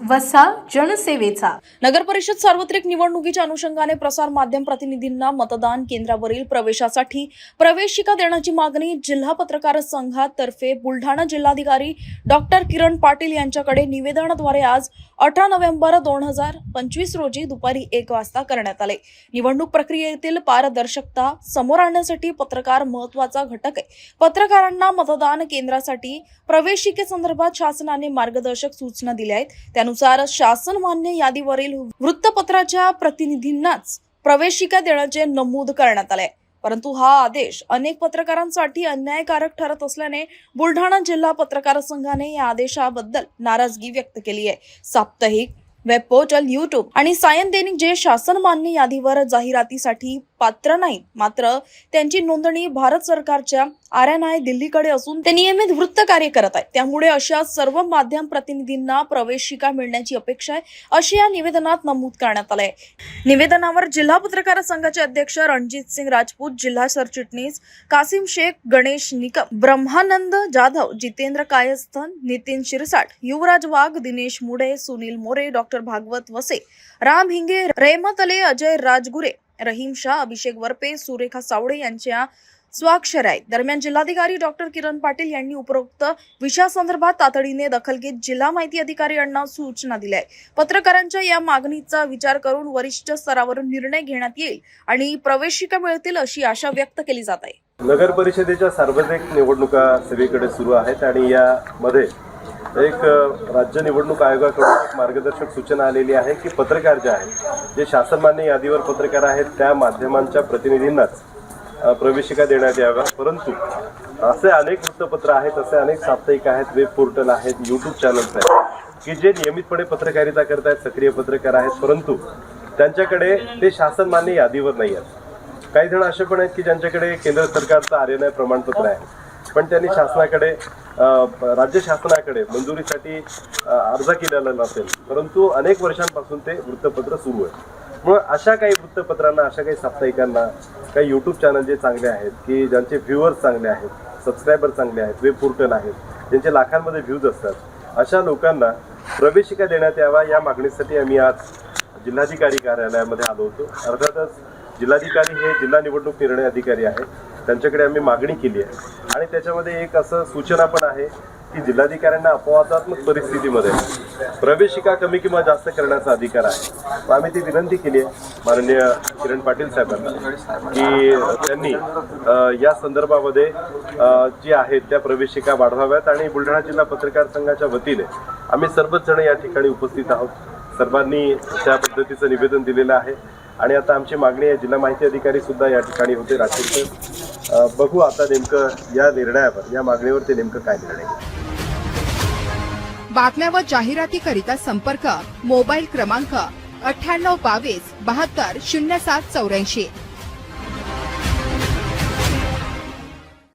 वसा जनसेवेचा. नगर परिषद सार्वत्रिक निवडणुकीच्या अनुषंगाने प्रसार माध्यम प्रतिनिधींना मतदान केंद्रावरील प्रवेशासाठी प्रवेशिका देण्याची मागणी जिल्हा पत्रकार संघातर्फे बुलढाणा जिल्हाधिकारी डॉक्टर किरण पाटील यांच्याकडे निवेदनाद्वारे आज अठरा नोव्हेंबर दोन हजार पंचवीस रोजी दुपारी एक वाजता करण्यात आले. निवडणूक प्रक्रियेतील पारदर्शकता समोर आणण्यासाठी पत्रकार महत्त्वाचा घटक आहे. पत्रकारांना मतदान केंद्रासाठी प्रवेशिकेसंदर्भात शासनाने मार्गदर्शक सूचना दिल्या आहेत. त्यानुसार शासन मान्य यादीवरील वृत्तपत्राच्या प्रतिनिधींनाच प्रवेशिका देण्याचे नमूद करण्यात आले परंतु हा आदेश अनेक पत्रकारांसाठी अन्यायकारक ठरत असल्याने बुलढाणा जिल्हा पत्रकार संघाने या आदेशाबद्दल नाराजगी व्यक्त केली आहे. साप्ताहिक वेब पोर्टल युट्यूब आणि सायन दैनिक जे शासन मान्य यादीवर जाहिरातीसाठी पात्र नाहीत मात्र त्यांची नोंदणी भारत सरकारच्या आर एन आय दिल्लीकडे असून ते नियमित वृत्त कार्य करत आहेत. त्यामुळे अशा सर्व माध्यम प्रतिनिधींना प्रवेशिका मिळण्याची अपेक्षा आहे अशी या निवेदनात नमूद करण्यात आलंय. निवेदनावर जिल्हा पत्रकार संघाचे अध्यक्ष रणजित सिंग राजपूत जिल्हा सरचिटणीस कासिम शेख गणेश निकम ब्रह्मानंद जाधव जितेंद्र कायस्थन नितीन शिरसाट युवराज वाघ दिनेश मुडे सुनील मोरे डॉक्टर भागवत वसे राम हिंगे रेहमत अले अजय राजगुरे रहीम शाह अभिषेक वरपे सुरेखा सावळे यांच्या स्वाक्षर आहेत दरम्यान जिल्हाधिकारी डॉक्टर किरण पाटील यांनी उपरोक्त विषयासंदर्भात तातडीने दखल घेत जिल्हा माहिती अधिकारी यांना सूचना दिल्या आहेत. पत्रकारांच्या या मागणीचा विचार करून वरिष्ठ स्तरावरून निर्णय घेण्यात येईल आणि प्रवेशिका मिळतील अशी आशा व्यक्त केली जात आहे. नगर परिषदेच्या सार्वजनिक निवडणुका सगळीकडे सुरू आहेत आणि यामध्ये एक राज्य निवडणूक आयोगाकडून एक मार्गदर्शक सूचना आलेली आहे की पत्रकार जे आहेत जे शासनमान्य यादीवर पत्रकार आहेत त्या माध्यमांच्या प्रतिनिधींनाच प्रवेशिका देण्यात याव्या परंतु असे अनेक वृत्तपत्र आहेत असे अनेक साप्ताहिक आहेत वेब पोर्टल आहेत यूट्यूब चॅनल्स आहेत की जे नियमितपणे पत्रकारिता करत आहेत सक्रिय पत्रकार आहेत. परंतु त्यांच्याकडे ते शासनमान्य यादीवर नाही आहेत. काही जण असे पण आहेत की ज्यांच्याकडे केंद्र सरकारचं आर्यनय प्रमाणपत्र आहे. पण त्यांनी शासनाकडे राज्य शासनाकडे मंजुरीसाठी अर्ज केलेला नसेल परंतु अनेक वर्षांपासून ते वृत्तपत्र सुरू आहे. मग अशा काही वृत्तपत्रांना अशा काही साप्ताहिकांना काही यूट्यूब चॅनल जे चांगले आहेत की ज्यांचे व्ह्युअर्स चांगले आहेत सबस्क्रायबर चांगले आहेत वेब पोर्टल आहेत ज्यांचे लाखांमध्ये व्ह्यूज असतात अशा लोकांना प्रवेशिका देण्यात यावा या मागणीसाठी आम्ही आज जिल्हाधिकारी कार्यालयामध्ये आलो होतो. अर्थातच जिल्हाधिकारी हे जिल्हा निवडणूक निर्णय अधिकारी आहेत. त्यांच्याकडे आम्ही मागणी केली आहे. आणि त्याच्यामध्ये एक असं सूचना पण आहे की जिल्हाधिकाऱ्यांना अपवादात्मक परिस्थितीमध्ये प्रवेशिका कमी किंवा जास्त करण्याचा अधिकार आहे. आम्ही ती विनंती केली आहे माननीय किरण पाटील साहेबांना की त्यांनी या संदर्भामध्ये जी आहेत त्या प्रवेशिका वाढवाव्यात आणि बुलढाणा जिल्हा पत्रकार संघाच्या वतीने आम्ही सर्वच जण या ठिकाणी उपस्थित आहोत. सर्वांनी त्या पद्धतीचं निवेदन दिलेलं आहे. आणि आता आमची मागणी आहे जिल्हा माहिती अधिकारी सुद्धा या ठिकाणी होते राठोडचे बघू आता नेमकं या निर्णयावर या मागणीवर ते नेमकं काय निर्णय बातम्या व जाहिरातीकरिता संपर्क मोबाईल क्रमांक अठ्ठ्याण्णव बावीस बहात्तर शून्य सात चौऱ्याऐंशी.